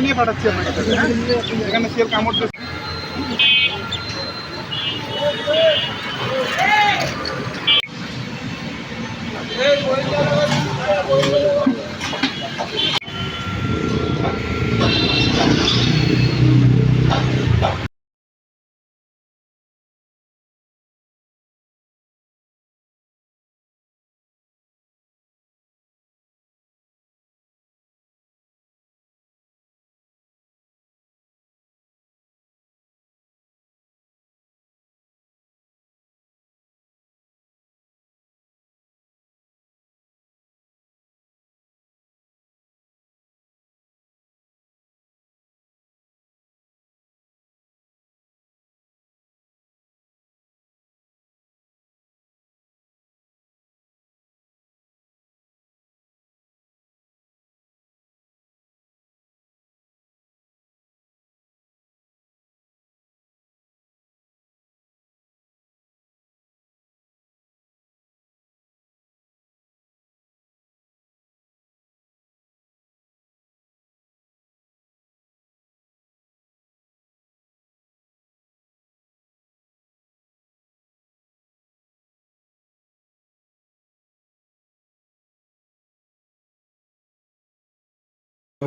নিয়ে পাঠাচ্ছি আপনার কাছে হ্যাঁ এখানে শিয়াল কামড় দিচ্ছে।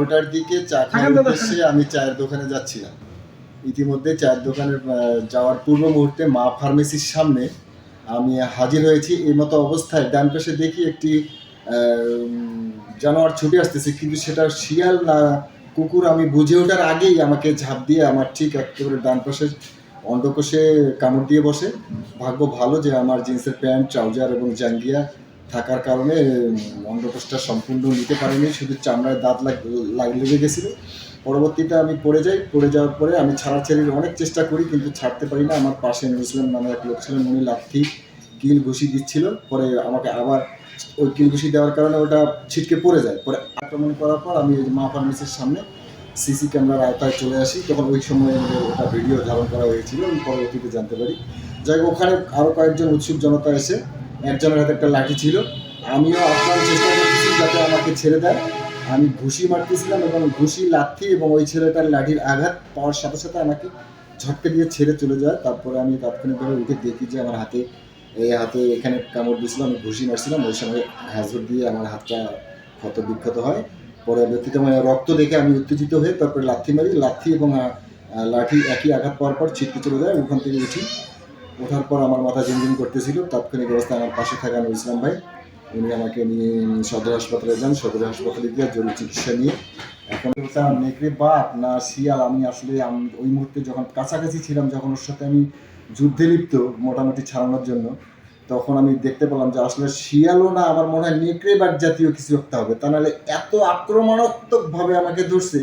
ওটার দিকে চা খাওয়ার উদ্দেশ্যে আমি চায়ের দোকানে যাচ্ছিলাম। ইতিমধ্যে চায়ের দোকানে যাওয়ার পূর্ব মুহূর্তে মা ফার্মেসির সামনে আমি হাজির হয়েছি। এই মতো অবস্থায় ডান পাশে দেখি একটি জানোয়ার ছুটে আসতেছে কিন্তু সেটা শিয়াল না কুকুর আমি বুঝে ওঠার আগেই আমাকে ঝাঁপ দিয়ে আমার ঠিক একেবারে ডান পাশে অন্ডকোষে কামড় দিয়ে বসে। ভাগ্য ভালো যে আমার জিন্সের প্যান্ট ট্রাউজার এবং জাঙ্গিয়া থাকার কারণে অন্ডকোষটা সম্পূর্ণ নিতে পারিনি, শুধু চামড়ায় দাঁত লাগ, লাগ- গেছিল। পরবর্তীতে আমি পড়ে যাই, পড়ে যাওয়ার পরে আমি ছাড়া ছাড়াছাড়ির অনেক চেষ্টা করি, কিন্তু ছাড়তে পারি না। আমার পাশে নুরুসলাম নামে এক লোক ছিলেন, উনি লাঠি কিল ঘুষি দিচ্ছিল। পরে আমাকে আবার ওই কিল ঘুষি দেওয়ার কারণে ওটা ছিটকে পড়ে যায়। পরে আক্রমণ করার পর আমি ওই মা ফার্মেসির সামনে সিসি ক্যামেরার আওতায় চলে আসি। তখন ওই সময় ওটা ভিডিও ধারণ করা হয়েছিল, আমি পরবর্তীতে জানতে পারি। যাই ওখানে আরও কয়েকজন উৎসুক জনতা এসে একজনের হাতে একটা লাঠি ছিল। আমিও আপনার চেষ্টা করতেছি যাতে আমাকে ছেড়ে দেয়। আমি ঘুষি মারতেছিলাম এবং ঘুষি, লাথি এবং ওই ছেলেটার লাঠির আঘাত পাওয়ার সাথে সাথে আমাকে ঝটকে দিয়ে ছেড়ে চলে যায়। তারপরে আমি তাৎক্ষণিকভাবে উঠে দেখি যে আমার হাতে, এই হাতে এখানে কামড় দিয়েছিলাম আমি ঘুষি মারছিলাম। ওই সময় হ্যাজর দিয়ে আমার হাতটা ক্ষত বিক্ষত হয়। পরবর্তীতে মানে রক্ত দেখে আমি উত্তেজিত হয়ে তারপরে লাথি মারি। লাথি এবং লাঠি একই আঘাত পাওয়ার পর ছিটকে চলে যায়। ওখান থেকে উঠি। ওঠার পর আমার মাথা ঝিমঝিম করতেছিল, তাৎক্ষণিক অবস্থায় আমার পাশে থাকা নুর ইসলাম ভাই, উনি আমাকে নিয়ে সদর হাসপাতালে যান, সদর হাসপাতালে গিয়ে জরুরি চিকিৎসা নিয়ে। এখন ওটা নেকড়ে বাপ, না শিয়াল, আমি আসলে ওই মুহূর্তে যখন কাছাকাছি ছিলাম, যখন ওর সাথে আমি যুদ্ধে লিপ্ত মোটামুটি ছাড়ানোর জন্য, তখন আমি দেখতে পেলাম যে আসলে শিয়ালও না আমার মনে হয় নেকড়ে বাট জাতীয় কিছু একটা হবে। তা নাহলে এত আক্রমণাত্মকভাবে আমাকে ধরছে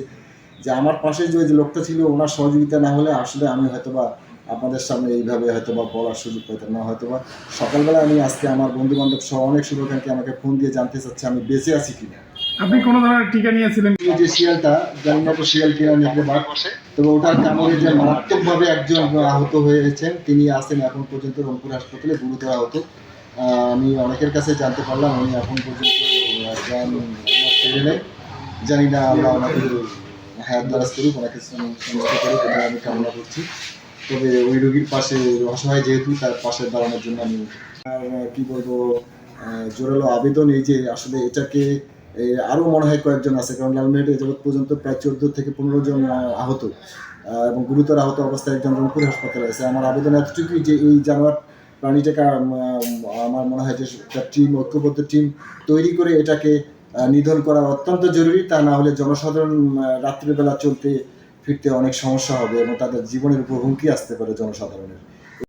যে আমার পাশে যে লোকটা ছিল, ওনার সহযোগিতা না হলে আসলে আমি হয়তোবা আপনাদের সামনে এইভাবে হয়তোবা বলার সুযোগ পেতাম না হয়তোবা। সকালবেলা আমি আজকে আমার বন্ধু বান্ধব সহ অনেক শুভাকাঙ্ক্ষী আমাকে ফোন দিয়ে জানতে চাচ্ছে আমি বেঁচে আছি কিনা। আপনি কোনো ধরনের টিকা নিয়েছিলেন? যে শিয়ালটা জানি না তো শিয়াল কিনা বাঘ। তবে ওটার কামড়ে যে মারাত্মকভাবে একজন আহত হয়েছেন তিনি আছেন এখন পর্যন্ত রংপুর হাসপাতালে গুরুতর আহত। আহ, আমি অনেকের কাছে জানতে পারলাম উনি এখন পর্যন্ত জ্ঞান ফিরে নেই। জানি না আমরা ওনাকে হায়াত করুক ওনাকে আমি কামনা করছি। তবে ওই রোগীর পাশে অসহায় যেহেতু, তার পাশে দাঁড়ানোর জন্য আমি আর কি বলব জোরালো আবেদন এই যে আসলে এটাকে আরও মনে হয় কয়েকজন আছে, কারণ লালমেহেটে যাবৎ পর্যন্ত প্রায় চোদ্দ থেকে পনেরো জন আহত। এবং গুরুতর আহত অবস্থায় একজন রংপুর হাসপাতালে আছে। আমার আবেদন এতটুকুই যে এই জানোয়ার প্রাণীটাকে আমার মনে হয় যে একটা টিম, ঐক্যবদ্ধ টিম তৈরি করে এটাকে নিধন করা অত্যন্ত জরুরি। তা না হলে জনসাধারণ রাত্রিবেলা চলতে ফিরতে অনেক সমস্যা হবে এবং তাদের জীবনের উপর হুমকি আসতে পারে জনসাধারণের।